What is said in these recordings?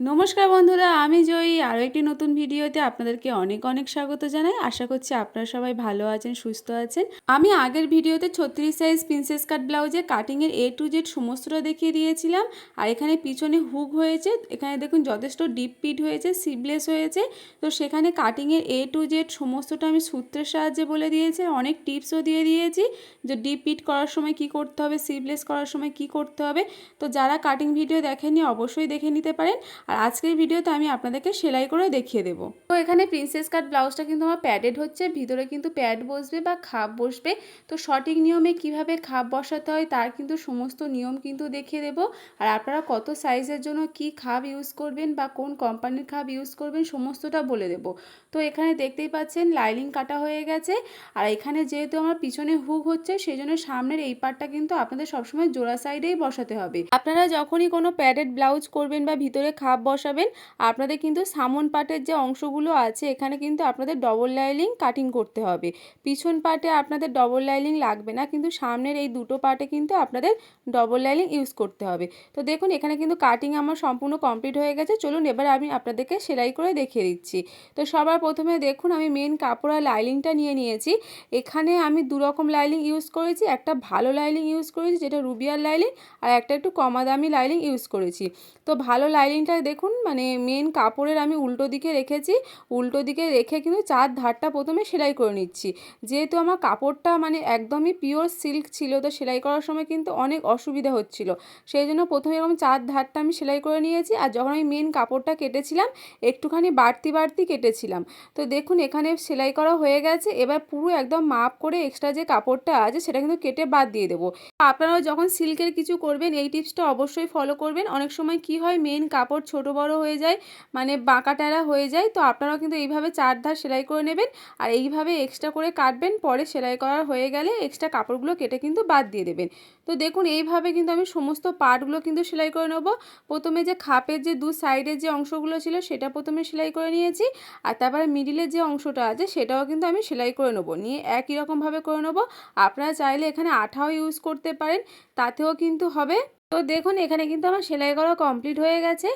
নমস্কার বন্ধুরা, আমি জয়ী। আরও একটি নতুন ভিডিওতে আপনাদেরকে অনেক অনেক স্বাগত জানাই। আশা করছি আপনারা সবাই ভালো আছেন, সুস্থ আছেন। আমি আগের ভিডিওতে ছত্রিশ সাইজ প্রিন্সেস কাট ব্লাউজে কাটিংয়ের এ টু জেড সমস্তটা দেখিয়ে দিয়েছিলাম। আর এখানে পিছনে হুক হয়েছে, এখানে দেখুন যথেষ্ট ডিপ পিট হয়েছে সিবলেস হয়েছে। তো সেখানে কাটিংয়ের এ টু জেড সমস্তটা আমি সূত্রের সাহায্যে বলে দিয়েছি। অনেক টিপসও দিয়ে দিয়েছি যে ডিপ পিট করার সময় কি করতে হবে সিবলেস করার সময় কি করতে হবে। তো যারা কাটিং ভিডিও দেখেনি অবশ্যই দেখে নিতে পারেন। আর আজকের ভিডিওতে আমি আপনাদেরকে সেলাই করে দেখিয়ে দেবো। তো এখানে প্রিন্সেস কাট ব্লাউজটা কিন্তু আমার প্যাডেড হচ্ছে, ভিতরে কিন্তু প্যাড বসবে বা খাপ বসবে। তো সঠিক নিয়মে কীভাবে খাপ বসাতে হয় তার কিন্তু সমস্ত নিয়ম কিন্তু দেখিয়ে দেবো। আর আপনারা কত সাইজের জন্য কি খাপ ইউজ করবেন বা কোন কোম্পানির খাপ ইউজ করবেন সমস্তটা বলে দেব। তো এখানে দেখতেই পাচ্ছেন লাইলিং কাটা হয়ে গেছে। আর এখানে যেহেতু আমার পিছনে হুক হচ্ছে সেই জন্য সামনের এই পার্টটা কিন্তু আপনাদের সবসময় জোড়া সাইডেই বসাতে হবে। আপনারা যখনই কোনো প্যাডেড ব্লাউজ করবেন বা ভিতরে খাপ বসাবেন। আপনাদের কিন্তু সামন পার্টের যে অংশগুলো আছে, এখানে কিন্তু আপনাদের ডবল লাইলিং কাটিং করতে হবে। পিছন পার্টে আপনাদের ডবল লাইলিং লাগবে না, কিন্তু সামনের এই দুটো পার্টে কিন্তু আপনাদের ডবল লাইলিং ইউজ করতে হবে। তো দেখুন, এখানে কিন্তু কাটিং আমার সম্পূর্ণ কমপ্লিট হয়ে গেছে। চলুন, এবার আমি আপনাদেরকে সেলাই করে দেখিয়ে দিচ্ছি। তো সবার প্রথমে দেখুন, আমি মেন কাপড় আর লাইলিংটা নিয়ে নিয়েছি। এখানে আমি দু রকম লাইলিং ইউজ করেছি, একটা ভালো লাইলিং ইউজ করেছি, যেটা রুবিয়ার লাইলিং আর একটা একটু কমা দামি লাইলিং ইউজ করেছি। তো ভালো লাইলিংটা দেখুন মানে মেন কাপড়ের আমি উল্টো দিকে রেখেছি, উল্টো দিকে রেখে কিন্তু চার ধারটা প্রথমে সেলাই করে নিচ্ছি। যেহেতু আমার কাপড়টা মানে একদমই পিওর সিল্ক ছিল, তো সেলাই করার সময় কিন্তু অনেক অসুবিধা হচ্ছিল। সেই জন্য প্রথমে এরকম চার ধারটা আমি সেলাই করে নিয়েছি, আর যখন আমি মেন কাপড়টা কেটেছিলাম, একটুখানি বাড়তি বাড়তি কেটেছিলাম। তো দেখুন, এখানে সেলাই করা হয়ে গেছে, এবার পুরো একদম মাপ করে এক্সট্রা যে কাপড়টা আছে, সেটা কিন্তু কেটে বাদ দিয়ে দেবো। আপনারাও যখন সিল্কের কিছু করবেন, এই টিপসটা অবশ্যই ফলো করবেন। অনেক সময় কি হয় মেন কাপড় ছোট বড় হয়ে যায় মানে বাঁকা টেরা হয়ে যায়, তো আপনারাও কিন্তু এইভাবে চার ধার সেলাই করে নেবেন। আর এইভাবে এক্সট্রা করে কাটবেন, পরে সেলাই করা হয়ে গেলে এক্সট্রা কাপড়গুলো কেটে কিন্তু বাদ দিয়ে দেবেন। তো দেখুন, এইভাবে কিন্তু আমি সমস্ত পার্টগুলো কিন্তু সেলাই করে নেব। প্রথমে যে খাপের যে দু সাইডের যে অংশগুলো ছিল, সেটা প্রথমে সেলাই করে নিয়েছি। আর তারপরে মিডিলের যে অংশটা আছে, সেটাও কিন্তু আমি সেলাই করে নেব। নিয়ে একই রকমভাবে করে নেব। আপনারা চাইলে এখানে আঠাও ইউজ করতে পারেন, তাতেও কিন্তু হবে। তো দেখুন, এখানে কিন্তু আমার সেলাই করা কমপ্লিট হয়ে গেছে।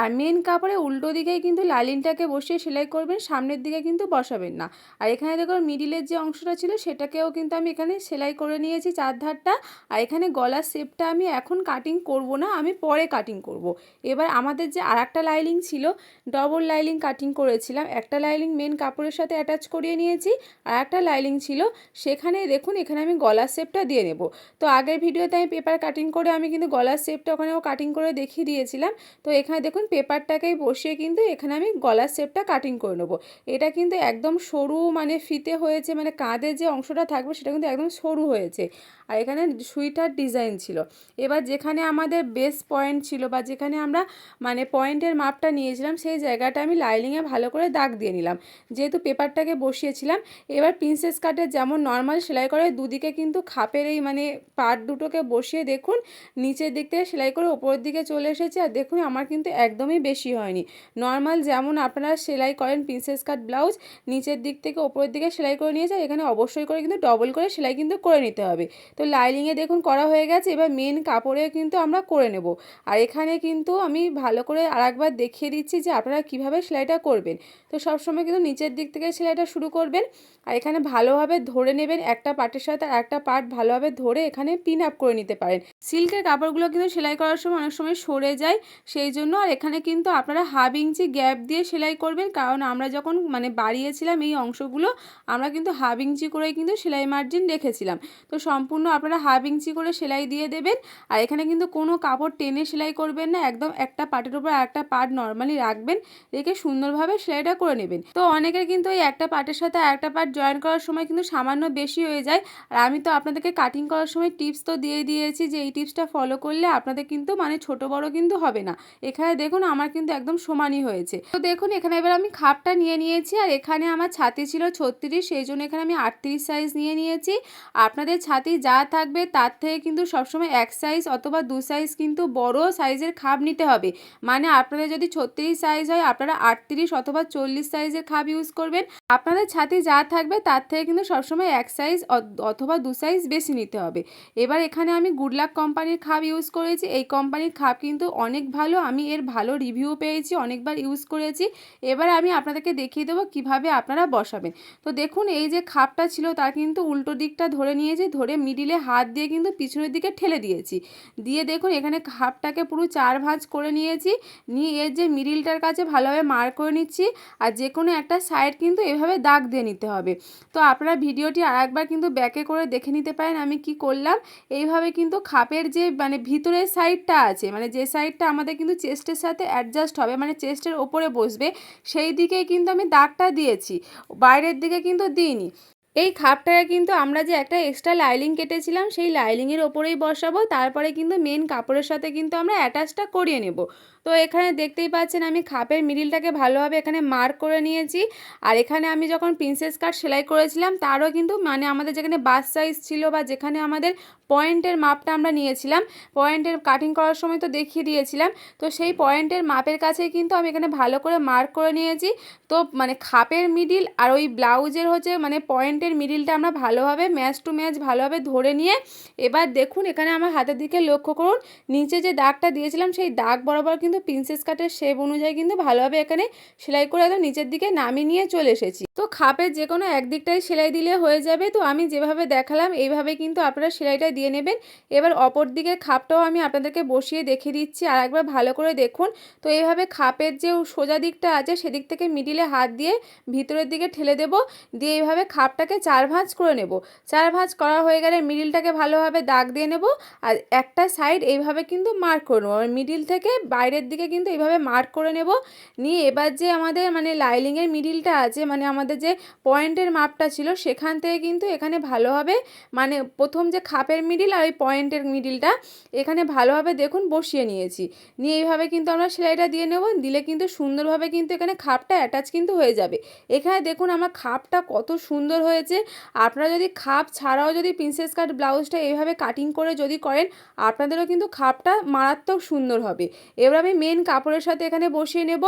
আর মেন কাপড়ে উল্টো দিকেই কিন্তু লালিনটাকে বসিয়ে সেলাই করবেন, সামনের দিকে কিন্তু বসাবেন না। আর এখানে দেখুন মিডিলের যে অংশটা ছিল, সেটাকেও কিন্তু আমি এখানে সেলাই করে নিয়েছি চার ধারটা আর এখানে গলার শেপটা আমি এখন কাটিং করব না, আমি পরে কাটিং করব। এবার আমাদের যে আর একটা লাইলিং ছিল ডবল লাইলিং কাটিং করেছিলাম। একটা লাইলিং মেন কাপড়ের সাথে অ্যাটাচ করিয়ে নিয়েছি, আর একটা লাইলিং ছিল সেখানে দেখুন, এখানে আমি গলার শেপটা দিয়ে নেব। তো আগের ভিডিওতে আমি পেপার কাটিং করে আমি কিন্তু গলার শেপটা ওখানেও কাটিং করে দেখিয়ে দিয়েছিলাম। তো এখানে দেখুন পেপারটাকেই বসিয়ে কিন্তু এখানে আমি গলার শেপটা কাটিং করে নেব। এটা কিন্তু একদম সরু মানে ফিতে হয়েছে মানে কাঁধের যে অংশটা থাকবে সেটা কিন্তু একদম সরু হয়েছে। আর এখানে সুইটার ডিজাইন ছিল। এবার যেখানে আমাদের বেস পয়েন্ট ছিল বা যেখানে আমরা মানে পয়েন্টের মাপটা নিয়েছিলাম, সেই জায়গাটা আমি লাইলিংয়ে ভালো করে দাগ দিয়ে নিলাম। যেহেতু পেপারটাকে বসিয়েছিলাম, এবার প্রিন্সেস কাটের যেমন নর্মাল সেলাই করে দুদিকে কিন্তু খাপের এই মানে পার্ট দুটোকে বসিয়ে দেখুন, নিচের দিক থেকে সেলাই করে ওপরের দিকে চলে এসেছে আর দেখুন আমার কিন্তু একদমই বেশি হয়নি। নর্মাল যেমন আপনারা সেলাই করেন প্রিন্সেস কাট ব্লাউজ নিচের দিক থেকে ওপরের দিকে সেলাই করে নিয়েছে এখানে অবশ্যই করে কিন্তু ডবল করে সেলাই কিন্তু করে নিতে হবে। তো লাইলিংয়ে দেখুন করা হয়ে গেছে, এবার মেন কাপড়ে কিন্তু আমরা করে নেব। আর এখানে কিন্তু আমি ভালো করে আরেকবার দেখিয়ে দিচ্ছি যে আপনারা কীভাবে সেলাইটা করবেন। তো সবসময় কিন্তু নিচের দিক থেকে সেলাইটা শুরু করবেন। আর এখানে ভালোভাবে ধরে নেবেন একটা পার্টের সাথে আর একটা পার্ট ভালোভাবে ধরে এখানে পিন আপ করে নিতে পারেন। সিল্কের কাপড়গুলো কিন্তু সেলাই করার সময় অনেক সময় সরে যায়, সেই জন্য আর এখানে কিন্তু আপনারা হাফ ইঞ্চি গ্যাপ দিয়ে সেলাই করবেন। কারণ আমরা যখন মানে বাড়িয়েছিলাম এই অংশগুলো, আমরা কিন্তু হাফ ইঞ্চি করেই কিন্তু সেলাই মার্জিন রেখেছিলাম। তো সম্পূর্ণ আপনারা হাফ ইঞ্চি করে সেলাই দিয়ে দেবেন। আর এখানে কিন্তু কোনো কাপড় টেনে সেলাই করবেন না, একদম একটা পার্টের উপর একটা পার্ট নর্মালি রাখবেন, রেখে সুন্দরভাবে সেলাইটা করে নেবেন। তো অনেকের কিন্তু এই একটা পার্টের সাথে একটা পার্ট জয়েন করার সময় কিন্তু সামান্য বেশি হয়ে যায়। আর আমি তো আপনাদেরকে কাটিং করার সময় টিপস তো দিয়ে দিয়েছি যে এই টিপসটা ফলো করলে আপনাদের কিন্তু মানে ছোট বড় কিন্তু হবে না। এখানে দেখুন আমার কিন্তু একদম সমানই হয়েছে। তো দেখুন, এখানে এবার আমি খাপটা নিয়ে নিয়েছি আর এখানে আমার ছাতি ছিল ছত্রিশ, সেই জন্য এখানে আমি আটত্রিশ সাইজ নিয়ে নিয়েছি। আপনাদের ছাতি যা থাকবে তার থেকে কিন্তু সবসময় এক সাইজ অথবা দু সাইজ কিন্তু বড় সাইজের খাপ নিতে হবে। মানে আপনাদের যদি ছত্রিশ সাইজ হয়, আপনারা আটত্রিশ অথবা চল্লিশ সাইজের খাপ ইউজ করবেন। আপনাদের ছাতি যা থাকবে তার থেকে কিন্তু সবসময় এক সাইজ অথবা দু সাইজ বেশি নিতে হবে। এবার এখানে আমি গুডলাক কোম্পানির খাপ ইউজ করেছি, এই কোম্পানির খাপ কিন্তু অনেক ভালো। আমি এর ভালো রিভিউ পেয়েছি, অনেকবার ইউজ করেছি। এবার আমি আপনাদেরকে দেখিয়ে দেবো কীভাবে আপনারা বসাবেন। তো দেখুন, এই যে খাপটা ছিল তার কিন্তু উল্টো দিকটা ধরে নিয়েছি, ধরে মিডিলে হাত দিয়ে কিন্তু পিছনের দিকে ঠেলে দিয়েছি। দিয়ে দেখুন, এখানে খাপটাকে পুরো চার ভাঁজ করে নিয়েছি। নিয়ে এর যে মিডিলটার কাছে ভালোভাবে মার করে নিচ্ছি। আর যে কোনো একটা সাইড কিন্তু এভাবে দাগ দিয়ে নিতে হবে। তো আপনারা ভিডিওটি আর একবার কিন্তু ব্যাকে করে দেখে নিতে পারেন আমি কি করলাম। এইভাবে কিন্তু খাপের যে মানে ভিতরের সাইডটা আছে মানে যে সাইডটা আমাদের কিন্তু চেস্টের সাথে অ্যাডজাস্ট হবে মানে চেস্টের ওপরে বসবে, সেই দিকে কিন্তু আমি দাগটা দিয়েছি, বাইরের দিকে কিন্তু দিইনি। এই খাপটাকে কিন্তু আমরা যে একটা এক্সট্রা লাইলিং কেটেছিলাম, সেই লাইলিংয়ের ওপরেই বসাবো, তারপরে কিন্তু মেন কাপড়ের সাথে কিন্তু আমরা অ্যাটাচটা করিয়ে নেব। তো এখানে দেখতেই পাচ্ছেন আমি খাপের মিডিলটাকে ভালোভাবে এখানে মার্ক করে নিয়েছি। আর এখানে আমি যখন প্রিন্সেস কাট সেলাই করেছিলাম, তারও কিন্তু মানে আমাদের যেখানে বাস সাইজ ছিল বা যেখানে আমাদের পয়েন্টের মাপটা আমরা নিয়েছিলাম পয়েন্টের কাটিং করার সময় তো দেখিয়ে দিয়েছিলাম। তো সেই পয়েন্টের মাপের কাছেই কিন্তু আমি এখানে ভালো করে মার্ক করে নিয়েছি। তো মানে খাপের মিডিল আর ওই ব্লাউজের হচ্ছে মানে পয়েন্টের মিডিলটা আমরা ভালোভাবে ম্যাচ টু ম্যাচ ভালোভাবে ধরে নিয়ে এবার দেখুন এখানে আমার হাতের দিকে লক্ষ্য করুন, নিচে যে দাগটা দিয়েছিলাম সেই দাগ বরাবর কিন্তু প্রিন্সেস কাটের শেপ অনুযায়ী কিন্তু ভালোভাবে এখানে সেলাই করে একদম নিচের দিকে নামিয়ে নিয়ে চলে এসেছি। তো খাপের যে কোনো একদিকটাই সেলাই দিলে হয়ে যাবে। তো আমি যেভাবে দেখালাম, এইভাবে কিন্তু আপনারা সেলাইটা দিয়ে নেবেন। এবার অপর দিকের খাপটাও আমি আপনাদেরকে বসিয়ে দেখে দিচ্ছি। আর একবার ভালো করে দেখুন। তো এইভাবে খাপের যে সোজা দিকটা আছে, সেদিক থেকে মিডিলে হাত দিয়ে ভিতরের দিকে ঠেলে দেব। দিয়ে এইভাবে খাপটাকে চার ভাঁজ করে নেব। চার ভাঁজ করা হয়ে গেলে মিডিলটাকে ভালোভাবে দাগ দিয়ে নেব। আর একটা সাইড এইভাবে কিন্তু মার্ক করে নেব। মিডিল থেকে বাইরের দিকে কিন্তু এইভাবে মার্ক করে নেব। নিয়ে এবার যে আমাদের মানে লাইলিংয়ের মিডিলটা আছে মানে আমাদের যে পয়েন্টের মাপটা ছিল, সেখান থেকে কিন্তু এখানে ভালোভাবে মানে প্রথম যে খাপের মিডিল আর ওই পয়েন্টের মিডিলটা এখানে ভালোভাবে দেখুন বসিয়ে নিয়েছি। নিয়ে এইভাবে কিন্তু আমরা সেলাইটা দিয়ে নেব, দিলে কিন্তু সুন্দরভাবে কিন্তু এখানে খাপটা অ্যাটাচ কিন্তু হয়ে যাবে। এখানে দেখুন আমার খাপটা কত সুন্দর হয়েছে। আপনারা যদি খাপ ছাড়াও যদি প্রিন্সেস কাট ব্লাউজটা এইভাবে কাটিং করে যদি করেন, আপনাদেরও কিন্তু খাপটা মারাত্মক সুন্দর হবে। এবার আমি মেন কাপড়ের সাথে এখানে বসিয়ে নেব।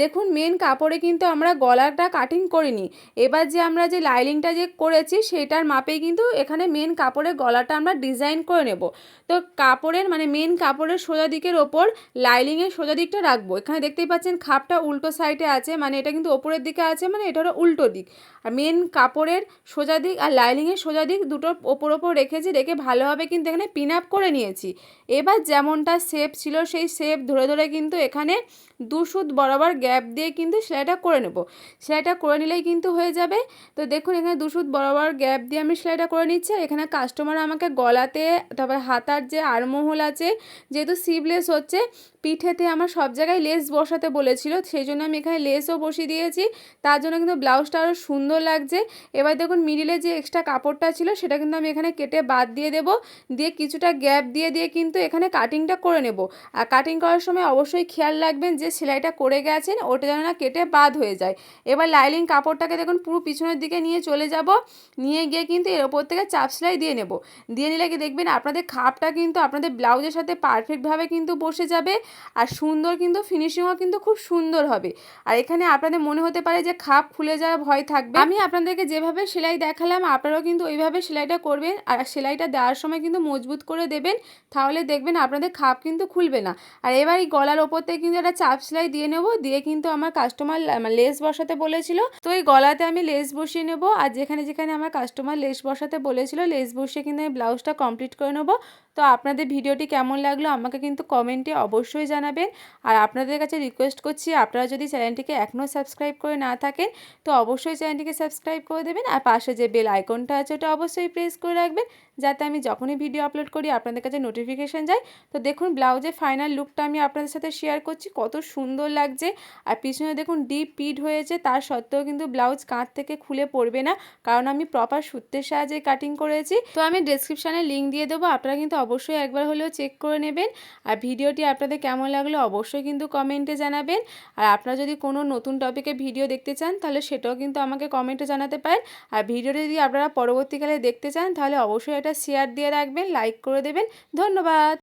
দেখুন মেন কাপড়ে কিন্তু আমরা গলাটা কাটিং করিনি। এবার যে আমরা যে লাইলিংটা যে করেছি, সেটার মাপেই কিন্তু এখানে মেন কাপড়ের গলাটা আমরা ডিজাইন করে নেব। তো কাপড়ের মানে মেন কাপড়ের সোজা দিকের ওপর লাইলিংয়ের সোজা দিকটা রাখব। এখানে দেখতেই পাচ্ছেন খাপটা উল্টো সাইডে আছে মানে এটা কিন্তু ওপরের দিকে আছে মানে এটা হলো উল্টো দিক। আর মেন কাপড়ের সোজা দিক আর লাইলিংয়ের সোজা দিক দুটোর ওপর ওপর রেখেছি রেখে ভালোভাবে কিন্তু এখানে পিন আপ করে নিয়েছি। এবার যেমনটা শেপ ছিল, সেই শেপ ধরে ধরে কিন্তু এখানে দু বরাবর গ্যাপ দিয়ে কিন্তু সেলাইটা করে নেব। সেলাইটা করে নিলেই কিন্তু হয়ে যাবে। তো দেখুন, এখানে দু সুত বরাবর গ্যাপ দিয়ে আমি সেলাইটা করে নিচ্ছি। এখানে কাস্টমার আমাকে গলাতে, তারপর হাতার যে আরমোহল আছে, যেহেতু সিভলেস হচ্ছে, পিঠেতে আমার সব জায়গায় লেস বসাতে বলেছিল, সেই জন্য আমি এখানে লেসও বসিয়ে দিয়েছি। তার জন্য কিন্তু ব্লাউজটা আরও সুন্দর লাগছে। এবার দেখুন মিডিলে যে এক্সট্রা কাপড়টা ছিল, সেটা কিন্তু আমি এখানে কেটে বাদ দিয়ে দেব। দিয়ে কিছুটা গ্যাপ দিয়ে দিয়ে কিন্তু এখানে কাটিংটা করে নেব। আর কাটিং করার সময় অবশ্যই খেয়াল রাখবেন যে সেলাইটা করে গেছেন, ওটা যেন না কেটে বাদ হয়ে যায়। এবার লাইলিং কাপড়টাকে দেখুন পুরো পিছনের দিকে নিয়ে চলে যাব, নিয়ে গিয়ে কিন্তু এর ওপর থেকে চাপ সেলাই দিয়ে নেব। দিয়ে নিলে দেখবেন আপনাদের খাপটা কিন্তু আপনাদের ব্লাউজের সাথে পারফেক্টভাবে কিন্তু বসে যাবে আর সুন্দর কিন্তু ফিনিশিংও কিন্তু খুব সুন্দর হবে। আর এখানে আপনাদের মনে হতে পারে যে খাপ খুলে যাওয়ার ভয় থাকবে। আমি আপনাদেরকে যেভাবে সেলাই দেখালাম, আপনারাও কিন্তু ওইভাবে সেলাইটা করবেন আর সেলাইটা দেওয়ার সময় কিন্তু মজবুত করে দেবেন, তাহলে দেখবেন আপনাদের খাপ কিন্তু খুলবে না। আর এবার এই গলার ওপর থেকে কিন্তু একটা চাপ সেলাই দিয়ে নেব, দিয়ে কিন্তু আমার কাস্টমার লেস বসাতে বলেছিল। তো এই গলাতে আমি লেস বসিয়ে নেব আর যেখানে যেখানে আমার কাস্টমার লেস বসাতে বলেছিল লেস বসিয়ে কিন্তু আমি ব্লাউজটা কমপ্লিট করে নেব। তো আপনাদের ভিডিওটি কেমন লাগল আমাকে কিন্তু কমেন্টে অবশ্যই জানাবেন। আর আপনাদের কাছে রিকোয়েস্ট করছি, আপনারা যদি চ্যানেলটিকে এখনও সাবস্ক্রাইব করে না থাকেন, তো অবশ্যই চ্যানেলটিকে সাবস্ক্রাইব করে দেবেন। আর পাশে যে বেল আইকনটা আছে, ওটা অবশ্যই প্রেস করে রাখবেন, যাতে আমি যখনই ভিডিও আপলোড করি, আপনাদের কাছে নোটিফিকেশান যায়। তো দেখুন, ব্লাউজের ফাইনাল লুকটা আমি আপনাদের সাথে শেয়ার করছি, কত সুন্দর লাগছে। আর পিছনে দেখুন ডিপ পিড হয়েছে, তার সত্ত্বেও কিন্তু ব্লাউজ কাঁধ থেকে খুলে পড়বে না, কারণ আমি প্রপার সূত্রের সাহায্যে কাটিং করেছি। তো আমি ডিসক্রিপশানে লিঙ্ক দিয়ে দেবো, আপনারা কিন্তু অবশ্যই একবার হলেও চেক করে নেবেন। আর ভিডিওটি আপনাদের কেমন লাগল অবশ্যই কিন্তু কমেন্টে জানাবেন। আর আপনারা যদি কোনো নতুন টপিকে ভিডিও দেখতে চান, তাহলে সেটাও কিন্তু আমাকে কমেন্টে জানাতে পারেন। আর ভিডিওটি যদি আপনারা পরবর্তীকালে দেখতে চান, তাহলে অবশ্যই এটা শেয়ার দিয়ে রাখবেন লাইক করে দেবেন। ধন্যবাদ!